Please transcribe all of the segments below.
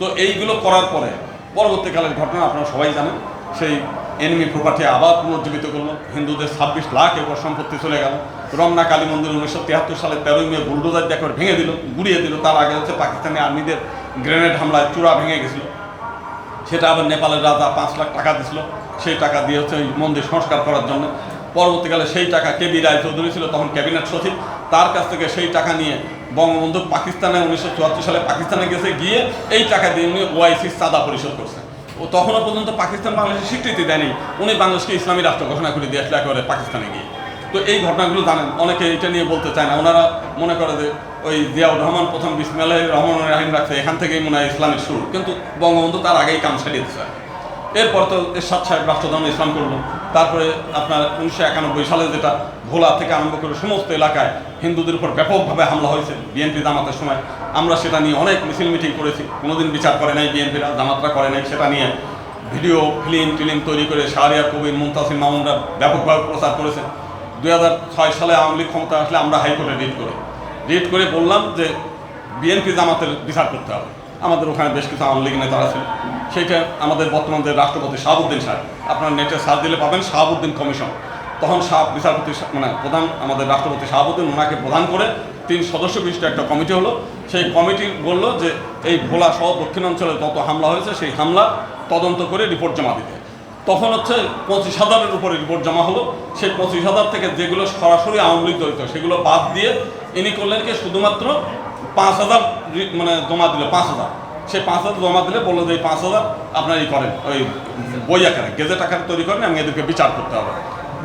তো এইগুলো করার পরে পরবর্তীকালের ঘটনা আপনারা সবাই জানেন, সেই এনিমি প্রপার্টি আবার পুনর্জীবিত করল। হিন্দুদের ছাব্বিশ লাখ একর সম্পত্তি চলে গেল। রমনা কালী মন্দির উনিশশো তিয়াত্তর সালে তেরোই মে বুলডোজার দিয়ে ভেঙে দিল, গুড়িয়ে দিল। তার আগে হচ্ছে পাকিস্তানি আর্মিদের গ্রেনেড হামলায় চূড়া ভেঙে গেছিল। সেটা আবার নেপালের রাজা পাঁচ লাখ টাকা দিছিল। সেই টাকা দিয়ে হচ্ছে ওই মন্দির সংস্কার করার জন্য। পরবর্তীকালে সেই টাকা কেবি রায় চৌধুরী ছিল, তখন ক্যাবিনেট সচিব। তার কাছ থেকে সেই টাকা নিয়ে বঙ্গবন্ধু পাকিস্তানে উনিশশো চুয়াত্তর সালে পাকিস্তানে গেছে, গিয়ে এই টাকা দিয়ে উনি ওআইসির চাঁদা পরিশোধ করছেন। ও তখনও পর্যন্ত পাকিস্তান বাংলাদেশের স্বীকৃতি দেয়নি। উনি বাংলাদেশকে ইসলামী রাষ্ট্র ঘোষণা করে দিয়ে আসলে একেবারে পাকিস্তানে গিয়ে। তো এই ঘটনাগুলো জানেন, অনেকে এটা নিয়ে বলতে চায় না। ওনারা মনে করে যে ওই জিয়াউর রহমান প্রথম বিসমিল্লাহ রহমান রাহিম রাখছে, এখান থেকেই মনে হয় ইসলামের শুরু। কিন্তু বঙ্গবন্ধু তার আগেই কাম সারিয়ে দিচ্ছে এরপর তো এরশাদ সাহেব রাষ্ট্রধর্ম ইসলাম করল। তারপরে আপনার উনিশশো একানব্বই সালে যেটা ভোলা থেকে আরম্ভ করে সমস্ত এলাকায় হিন্দুদের উপর ব্যাপকভাবে হামলা হয়েছে বিএনপি জামাতের সময়। আমরা সেটা নিয়ে অনেক মিছিল মিটিং করেছি। কোনোদিন বিচার করে নাই বিএনপিরা জামাতরা করে নাই সেটা নিয়ে। ভিডিও, ফিল্ম টিলিম তৈরি করে শাহরিয়ার, কবির মুমতাসির মামুনরা ব্যাপকভাবে প্রচার করেছে। দুই হাজার ছয় সালে আওয়ামী লীগ ক্ষমতা আসলে আমরা হাইকোর্টে রিট করে। রিট করে বললাম যে বিএনপি জামাতের বিচার করতে হবে। আমাদের ওখানে বেশ কিছু আওয়ামী লীগ নেতারা ছিল সেইটা আমাদের বর্তমান যে রাষ্ট্রপতি শাহাবুদ্দিন সাহেব আপনার নেটে সার্চ দিলে পাবেন শাহাবুদ্দিন কমিশন। তখন শাহ বিচারপতি মানে প্রধান আমাদের রাষ্ট্রপতি শাহাবুদ্দিন, ওনাকে প্রধান করে তিন সদস্য বিশিষ্ট একটা কমিটি হলো। সেই কমিটি বলল যে, এই ভোলা সহ দক্ষিণাঞ্চলে যত হামলা হয়েছে, সেই হামলা তদন্ত করে রিপোর্ট জমা দিতে। তখন হচ্ছে পঁচিশ হাজারের উপরে রিপোর্ট জমা হলো। সেই পঁচিশ হাজার থেকে যেগুলো সরাসরি আওয়ামী লীগ জড়িত, সেগুলো বাদ দিয়ে ইনি করলেন কি, শুধুমাত্র পাঁচ হাজার মানে জমা দিল, পাঁচ হাজার। সে পাঁচ হাজার জমা দিলে বলল যে এই পাঁচ হাজার আপনার ই করেন, ওই বই আকারে গেজেট আকারে তৈরি করেন আমি এদেরকে বিচার করতে হবে।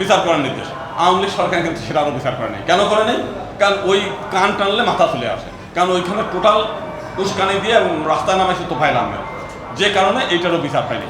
বিচার করার নির্দেশ। আওয়ামী লীগ সরকার কিন্তু সেটা আরও বিচার করে নাই। কেন করে নেই? কারণ ওই কান টানলে মাথা চলে আসে। কারণ ওইখানে টোটাল উস্কানি দিয়ে এবং রাস্তায় নামাইছে তোফাইল আহমেদ যে কারণে এইটারও বিচার পায়নি।